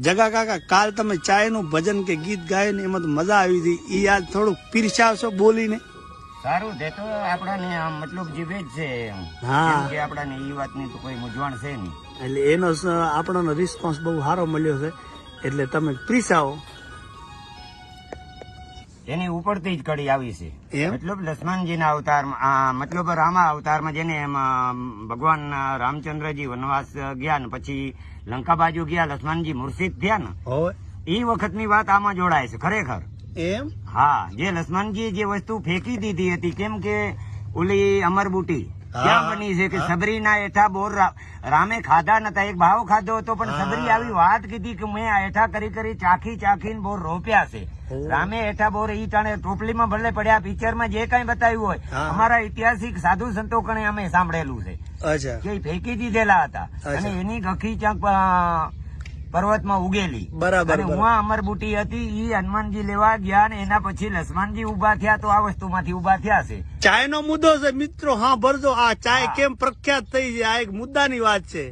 જગા કાકા કાલ તમે ચાયનું ભજન કે ગીત ગાયું ને એમાં તો મજા આવી હતી. એ યાદ થોડુંક પીરસાવશો બોલીને. સારું તે તો આપણાને આમ મતલબ જીવે જ છે હા. કે આપણાને એ વાતની તો કોઈ મૂંઝવણ છે નહીં. એટલે એનો આપણને રિસ્પોન્સ બહુ સારો મળ્યો છે. એટલે તમે પીરસાવો. એની ઉપરથી જ કડી આવી છે? મતલબ લક્ષ્મણજીના અવતારમાં આ મતલબ રામા અવતારમાં જેને એમાં ભગવાન રામચંદ્રજી વનવાસ ગયા ને પછી લંકા બાજુ ગયા લક્ષ્મણજી મુર્શિદ થયા ને એ એ વખતની વાત આમાં જોડાય છે ખરેખર એમ હા જે લક્ષ્મણજી જે વસ્તુ ફેંકી દીધી હતી કેમ કે ઓલી અમરબુટી. ક્યાં બની છે કે સબરીના એઠા બોર રામે ખાધા નતા. એક ભાવ ખાધો હતો પણ સબરી આવી વાત કીધી કે મેં એઠા કરી કરી ચાખી ચાખીને બોર રોપ્યા છે. રામે એઠા બોર ઈ ટાણે ટોપલીમાં ભલે પડ્યા પિક્ચરમાં જે કઈ બતાવ્યું હોય અમારા ઐતિહાસિક સાધુ સંતો કણે અમે સાંભળેલું છે. કે ફેંકી દીધેલા હતા. અને એની ગખી ચાંક પર્વતમાં ઉગેલી. બરાબર, હું. અમરબુટી હતી ઈ હનુમાનજી લેવા ગયા ને એના પછી લક્ષ્મણજી ઊભા થયા તો આ વસ્તુમાંથી ઊભા થયા છે. ચાયનો મુદ્દો છે મિત્રો હા ભરજો આ ચાય કેમ પ્રખ્યાત થઈ છે? આ એક મુદ્દાની વાત છે.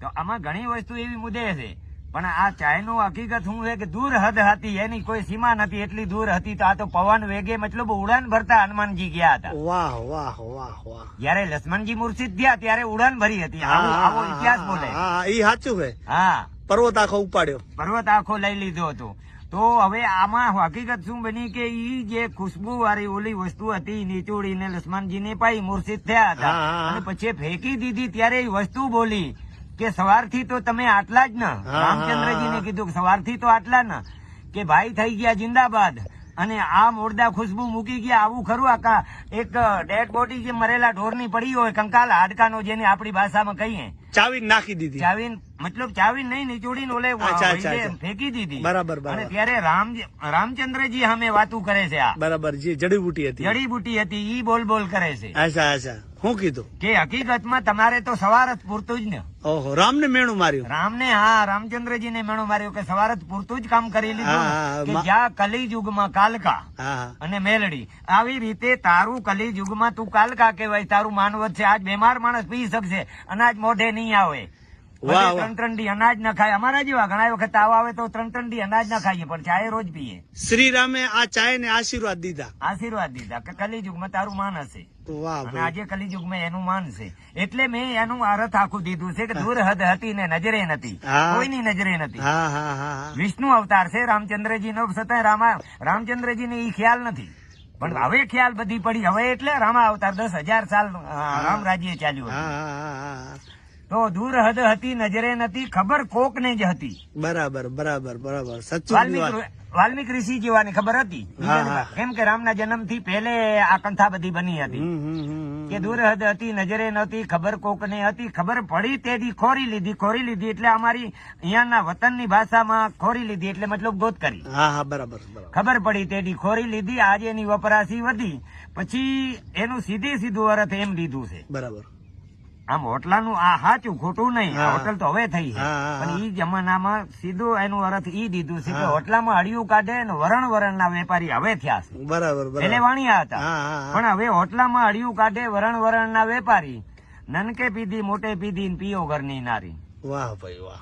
તો આમાં ઘણી વસ્તુ એવી મુદ્દે છે પણ આ ચાયનું હકીકત શું છે કે દૂર હદ હતી એની કોઈ સીમા નથી એટલી દૂર હતી તો આ તો પવન વેગે મતલબ ઉડાન ભરતા હનુમાનજી ગયા હતા. વાહ વાહ વાહ વાહ. જયારે લક્ષ્મણજી મૂર્છિત ગયા ત્યારે ઉડાન ભરી હતી. આવો આવો ઇતિહાસ બોલે. હા એ સાચું છે. હા. પર્વત આખો ઉપાડ્યો. પર્વત આખો લઈ લીધો હતો. તો હવે આમાં હકીકત શું બની કે ઈ જે ખુશ્બુ વાળી ઓલી વસ્તુ હતી નીચોડી ને લક્ષ્મણજી ને પાઈ મૂર્છિત થયા હતા. અને પછી ફેંકી દીધી ત્યારે એ વસ્તુ બોલી કે સવારથી તો તમે આટલા જ ને. રામચંદ્રજીને કીધું કે સવારથી તો આટલા ને. કે ભાઈ થઈ ગયા જિંદાબાદ. અને આ મોરદા ખુશ્બુ મૂકી ગયા. આવું ખરું આકા એક ડેડ બોડી જે મરેલા ઢોરની પડી હોય કંકાલ હાડકાનો જેને આપણી ભાષામાં કહીએ. ચાવી નાખી દીધી. ચાવીન મતલબ ચાવી નહીં નીચોડીને ઓલે. ફેંકી દીધી. બરાબર. અને ત્યારે રામ રામચંદ્રજી અમે વાતું કરે છે આ. બરાબર જે જડીબુટી હતી. જડીબુટી હતી ઈ બોલ બોલ કરે છે. અચ્છા અચ્છા. હું કીધું? કે હકીકતમાં તમારે તો સવાર જ પૂરતું જ ને. ઓહો રામને મેણું માર્યું? રામને હા રામચંદ્રજી ને મેણું માર્યું કે સવાર જ પૂરતું જ કામ કરી લીધું ને. કે જ્યાં કલિયુગમાં કાલકા અને મેલડી. આવી રીતે તારું કલિયુગમાં તું કાલકા કહેવાય તારું માનવત છે. આજ બીમાર માણસ પી શકશે અનાજ મોઢે નહીં આવે. ત્રણ ત્રણ દી અનાજ ન ખાય. અમારા જેવા ઘણા વખત તાવ આવે તો ત્રણ ત્રણ દી અનાજ ન ખાઈએ પણ ચાય રોજ પીએ. શ્રી રામે આ ચાય ને આશીર્વાદ દીધા. આશીર્વાદ દીધા. કે કલિયુગમાં તારું માન હશે. અને આજે કલિયુગમાં એનું માન છે. એટલે મેં એનું અર્થ આખું દીધું છે કે દૂર હદ હતી ને નજરે નથી. કોઈની નજરે નથી. વિષ્ણુ અવતાર છે રામચંદ્રજી નો છતાં રામા રામચંદ્રજી ને એ ખ્યાલ નથી. પણ હવે ખ્યાલ બધી પડી. હવે એટલે રામા અવતાર દસ હજાર સાલ રામ રાજ્ય ચાલ્યું તો દૂર હદ હતી નજરે નથી ખબર કોક ને જ હતી. બરાબર બરાબર બરાબર. સચું વાલ્મીક ઋષિ જેવાની ખબર હતી. કેમ કે રામના જન્મથી પહેલે આ કંથા બધી બની હતી. કે દૂર હદ હતી નજરે નહોતી ખબર કોકને હતી ખબર પડી તેથી ખોરી લીધી ખોરી લીધી એટલે અમારી અહીંયાના વતનની ભાષામાં ખોરી લીધી એટલે મતલબ ગોત કરી. બરાબર. ખબર પડી તેથી ખોરી લીધી આજે એની વપરાશી વધી. પછી એનું સીધે સીધું અર્થ એમ લીધું છે. બરાબર. આમ હોટલાનું આ સાચું ખોટું નહીં. હોટલ તો હવે થઈ છે. પણ ઈ જમાનામાં સીધું એનું અર્થ ઈ દીધું છે કે હોટલામાં અડિયું કાઢે ને વરણ વરણના વેપારી હવે થયા છે. બરાબર એટલે વાણિયા હતા. પણ હવે હોટલામાં અડિયું કાઢે વરણ વરણના વેપારી નનકે પીધી મોટે પીધી ને પીઓ ઘરની નારી. વાહ ભાઈ વાહ.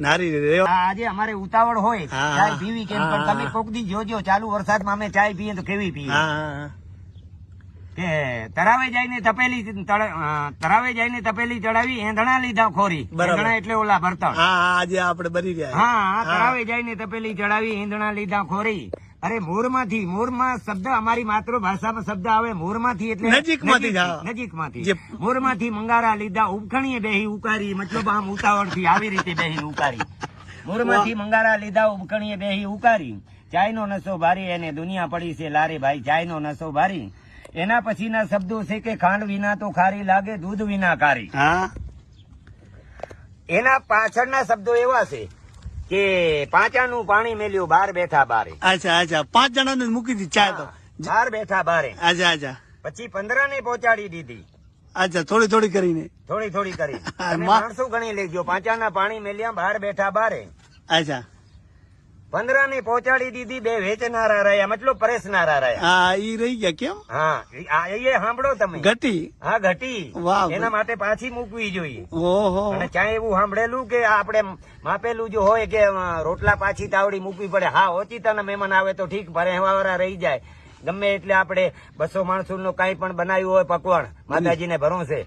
નારી આજે અમારે ઉતાવળ હોય. ચાય પીવી કેમ? પણ તમે. કોક દી જોજો ચાલુ વરસાદમાં અમે ચાય પીએ તો કેવી પીએ. કે તરાવે જઈને તપેલી તરાવે જઈને તપેલી ચડાવી એંધણા લીધા ખોરી. એંધણા એટલે ઓલા હા આજે આપણે બની રહ્યા હા તરાવે જઈને તપેલી ચડાવી ઈંધણા લીધા ખોરી. અરે મોરમાંથી મોરમાં શબ્દ અમારી માતૃભાષામાં શબ્દ આવે મોરમાંથી એટલે નજીકમાંથી. નજીકમાંથી. મોરમાંથી મંગારા લીધા ઉપખણીએ બેહી ઉકારી મતલબ આમ ઉતાવળથી આવી રીતે બેહી ઉકારી. મોરમાંથી મંગારા લીધા ઉપખણીએ બેહી ઉકારી. ચાયનો નશો ભારી એને દુનિયા પડી છે લારે ભાઈ ચાયનો નશો ભારી. એના પછીના શબ્દો છે કે ખાંડ વિના તો ખારી લાગે દૂધ વિના ખારી. હા. એના પાછળના શબ્દો એવા છે કે પાંચાનું પાણી મેલ્યું બાર બેઠા બારે. અચ્છા અચ્છા. પાંચ જણા ને મૂકી દીધી ચાય તો. બાર બેઠા બારે. અચ્છા અચ્છા. પછી પંદરા ને પહોંચાડી દીધી. અચ્છા થોડી થોડી કરીને. થોડી થોડી કરી માણસો ગણી લેજો પાંચાના પાણી મેલ્યા બાર બેઠા બારે. અચ્છા. પંદરા ની પહોંચાડી દીધી બે વેચનારા રહ્યા મતલબ પરેશનારા રહ્યા. હા ઈ રહી ગયા કેમ? હા એ સાંભળો તમે. ઘટી? હા ઘટી. એના માટે પાછી મૂકવી જોઈએ. ઓહો. અને ક્યાં એવું સાંભળેલું કે આપણે માપેલું જો હોય કે રોટલા પાછી તાવડી મૂકવી પડે. હા ઓચિતાના મહેમાન આવે તો ઠીક ભરેવાવાળા રહી જાય. ગમે એટલે આપણે બસો માણસો નું કઈ પણ બનાવ્યું હોય પકવાન માતાજીને ભરોસે.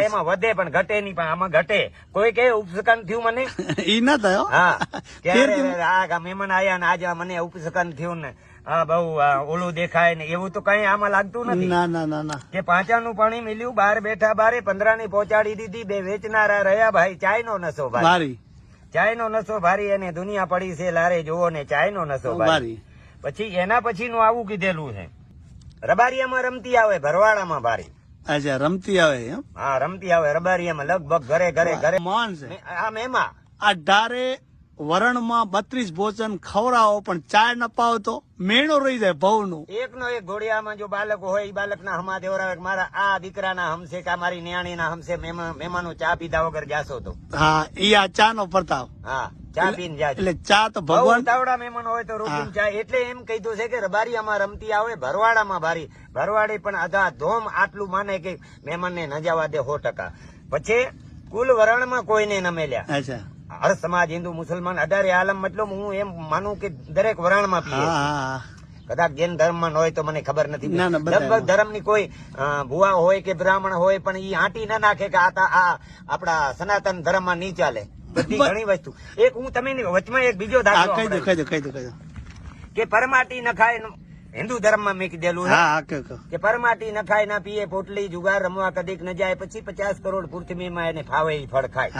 એમાં વધે પણ ઘટે નહીં પણ આમાં ઘટે. કોઈ કે ઉપસકન થયું મને? ઈ ના થયો હા. આ મહેમાન આયા ને આજે મને ઉપસકન થયું ને હા બહુ ઓલું દેખાય ને એવું તો કઈ આમાં લાગતું નથી. ના ના ના ના. કે પાંચાનું પાણી મિલ્યું બાર બેઠા બારે પંદરા ની પહોંચાડી દીધી બે વેચનારા રહ્યા ભાઈ ચાય નો નશો ભાઈ ચાય નો નશો ભારી અને દુનિયા પડી છે લારે જોવો ને ચાય નો નશો ભારી. પછી એના પછી નું આવું કીધેલું છે. રબારિયામાં રમતી આવે ભરવાડામાં ભારી. અચ્છા રમતી આવે એમ? હા રમતી આવે રબારિયામાં લગભગ ઘરે ઘરે ઘરે. મોહન છે. એમાં. આ વરણમાં બત્રીસ ભોજન ખવડાવો પણ ચા ન પાવ તો મેણો રહી જાય ભવનું. એક નો એક ઘોડિયામાં જો બાળક હોય એ બાળકના હમા દેવરાવે મારા આ દીકરાના હમશે કે મારી નિયાણીના હમશે મહેમાન મહેમાનો ચા પીધા વગર જાશો તો. હા એ આ ચા નો પ્રતાપ. હા. ચા પીને જાજો એટલે ચા તો ભગવાન ભગવાન તાવડા મહેમાન હોય તો રોકીને ચા. એટલે એમ કીધું છે કે રબારીયામાં રમતી આવે ભરવાડામાં ભારી. ભરવાડી પણ અધા ધોમ આટલું માને કે મહેમાનને ન જવા દે સો ટકા. પછી કુલ વરણમાં કોઈને ન મેલ્યા. અચ્છા. હર સમાજ હિન્દુ મુસલમાન અઢારે આલમ મતલબ હું એમ માનું કે દરેક વરણમાં માં પીએ. કદાચ જૈન ધર્મમાં હોય તો મને ખબર નથી. લગભગ ધર્મની કોઈ ભુવા હોય કે બ્રાહ્મણ હોય પણ ઈ આંટી ના નાખે કે આ આપડા આ આપણા સનાતન ધર્મમાં નહીં ચાલે. બધી ઘણી વસ્તુ. એક હું તમે વચમાં એક બીજો દાખલો કહી દો કહી દો કહી દો કહી દો. કે પરમાટી ન ખાય હિન્દુ ધર્મમાં મેં કીધેલું. કે પરમાટી ન ખાય ના પીએ પોટલી જુગાર રમવા કદીક ન જાય પછી પચાસ કરોડ પૃથ્વીમાં એને ફાવે ફળ ખાય.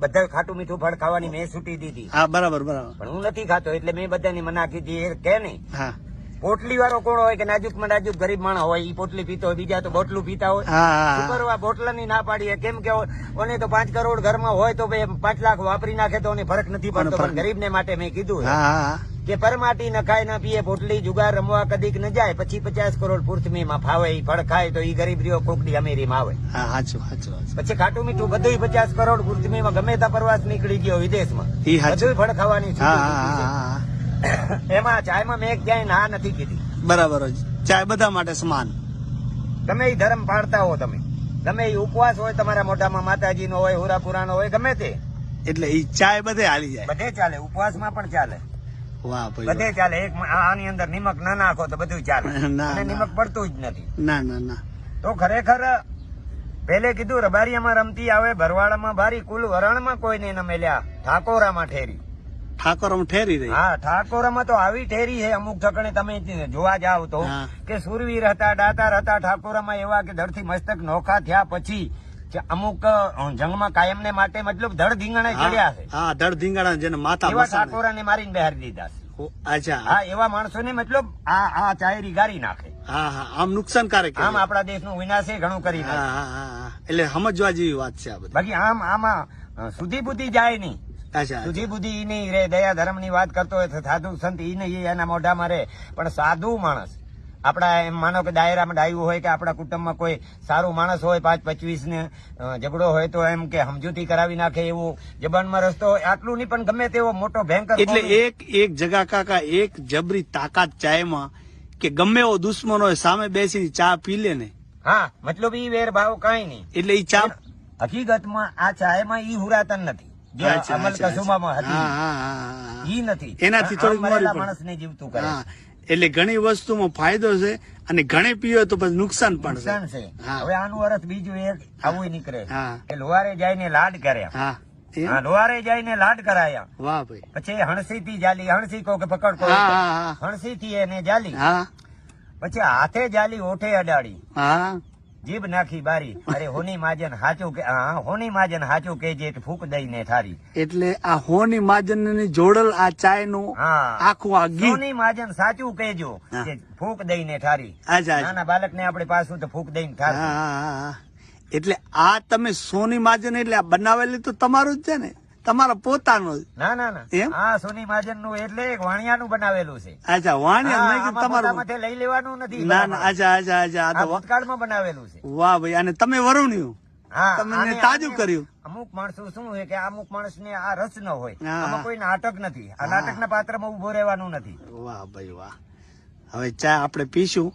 બધા ખાટું મીઠું ફળ ખાવાની મેં છૂટી દીધી. બરાબર બરાબર. પણ હું નથી ખાતો એટલે મેં બધાની મના કીધી એ કે નહીં? પોટલી વાળો કોણ હોય કે નાજુકમાં નાજુક ગરીબ માણસ હોય ઈ પોટલી પીતો હોય બીજા તો બોટલું પીતા હોય. હા શું ના પાડીએ? કેમ કે ઓને તો પાંચ કરોડ ઘરમાં હોય તો ભાઈ પાંચ લાખ વાપરી નાખે તો ઓને ફરક નથી પડતો પણ ગરીબને માટે મેં કીધું કે પરમાટી ન ખાય ના પીએ પોટલી જુગાર રમવા કદીક ન જાય પછી પચાસ કરોડ પૃથ્વીમાં ફાવે ઈ ફળ ખાય તો ઈ ગરીબ રહ્યો કોકડી આવે. સાચું સાચું સાચું. પછી ખાટું મીઠું બધું પચાસ કરોડ પૃથ્વીમાં ગમે ત્યાં પ્રવાસ નીકળી ગયો વિદેશમાં. બધું ફળ ખાવાની એમાં ચાયમાં મેં ક્યાંય ના નથી કીધી બરાબર ચાય બધા માટે સમાન. ગમે એ ધર્મ પાડતા હો તમે. ગમે એ ઉપવાસ હોય તમારા મોઢામાં માતાજીનો હોય હુરાપુરાનો હોય ગમે તે. એટલે ઈ ચાય બધે હાલી જાય. બધે ચાલે ઉપવાસમાં પણ ચાલે. બધે ચાલે. એક આની અંદર નિમક ના નાખો તો બધું ચાલે. ના, ના. નિમક પડતું જ નથી. ના ના ના. તો ખરેખર પેલે કીધું રબારીયામાં રમતી આવે ભરવાડામાં ભારી કુલ વરણમાં કોઈ નહીં નમેલ્યા ઠાકોરામાં ઠેરી. ઠાકોરમ ઠેરી રહી. હા ઠાકોરામાં તો આવી ઠેરી છે. અમુક ઠકણે તમે જોવા જાવ તો કે સુરવીર હતા દાતાર હતા ઠાકોરામાં એવા કે ધડથી મસ્તક નોખા થયા પછી અમુક અ, જંગમાં કાયમને માટે મતલબ ધડ ધીંગણે ચડ્યા છે. હા ધડ ધીંગાણા જેને માથા એવા મસાણે. ઠાકોરાને મારીને બહાર દીધા છે. અચ્છા. હા એવા માણસોને મતલબ આ આ ચાયરી ગારી નાખે. હા હા આમ નુકસાનકારક આમ આપણા દેશનું વિનાશે ઘણું કરી નાખે. એટલે સમજવા જેવી વાત છે આ બધી. બાકી આમ આમાં સુધી બુદ્ધિ જાય નહીં. અચ્છા સુધી બુદ્ધિ ઈ નહીં રે દયા ધર્મની વાત કરતો હોય તો સાધુ સંત ઈ નહીં એના મોઢામાં રે પણ સાધુ માણસ આપણા એમ માનો કે દાયરામાં ડાયું હોય કે આપણા કુટુંબમાં કોઈ સારું માણસ હોય પાંચ પચવીસ ને ઝઘડો હોય તો એમ કે સમજૂતી કરાવી નાખે એવું. જબાનમાં રસ્તો હોય આટલું નહીં પણ ગમે તેવો મોટો ભયંકર એટલે એક એક જગા કાકા એક જબરી તાકાત ચાયમાં કે ગમે એવો દુશ્મન હોય સામે બેસીને ચા પી લે ને. હા મતલબ ઈ વેર ભાવ કાંઈ નહીં. એટલે ઈ ચા હકીકતમાં આ ચાયમાં ઈ હુરાતન નથી. અમલ અચ્છા, કસુબામાં અચ્છા. હા, હતી. હા, હા, હા. ઈ નથી. એનાથી થોડીક મરેલા માણસને જીવતું કરે. એટલે ઘણી વસ્તુમાં ફાયદો છે અને ઘણી પીવે તો પછી નુકસાન પણ નુકસાન છે. હવે આનું અર્થ બીજું એક આવું નીકળે. કે લોહારે જઈને લાડ કર્યા. હા લોહારે જઈને લાડ કરાયા. વાહ ભાઈ. પછી હણસી થી જાલી હણસી કહો કે પકડ હા હણસી થી એને જાલી. પછી હાથે જાલી ઓઠે અડાડી. હા. જીભ નાખી બારી. અરે હોની માજન હાચું કે હોની માજન હાચું કે જે ફૂક દઈને થારી. એટલે આ હોની માજનની જોડલ આ ચાયનું હા. આખું આ ગીત હોની માજન સાચું કેજો. કે ફૂક દઈને ઠારી થારી નાના બાળક ને આપણે પાછું તો ફૂક દઈને ને હા. એટલે આ તમે સોની માજન એટલે આ બનાવેલી તો તમારું જ છે ને? તમારા પોતાનું ના ના ના? સોની માજનનું એટલે એક વાણિયાનું બનાવેલું છે. અચ્છા વાણિયા તમારું. લઈ લેવાનું નથી ના ના અચ્છા અચ્છા અચ્છા આ તો ભૂતકાળમાં બનાવેલું છે. વાહ ભાઈ અને તમે વરુણ્યું? તમને તાજું કર્યું? અમુક માણસો શું હોય કે અમુક માણસ ને આ રસ ન હોય. આમાં કોઈ નાટક નથી. આ નાટક ના પાત્રમાં ઊભો રહેવાનું નથી. વાહ ભાઈ વાહ. હવે ચા આપણે પીશું.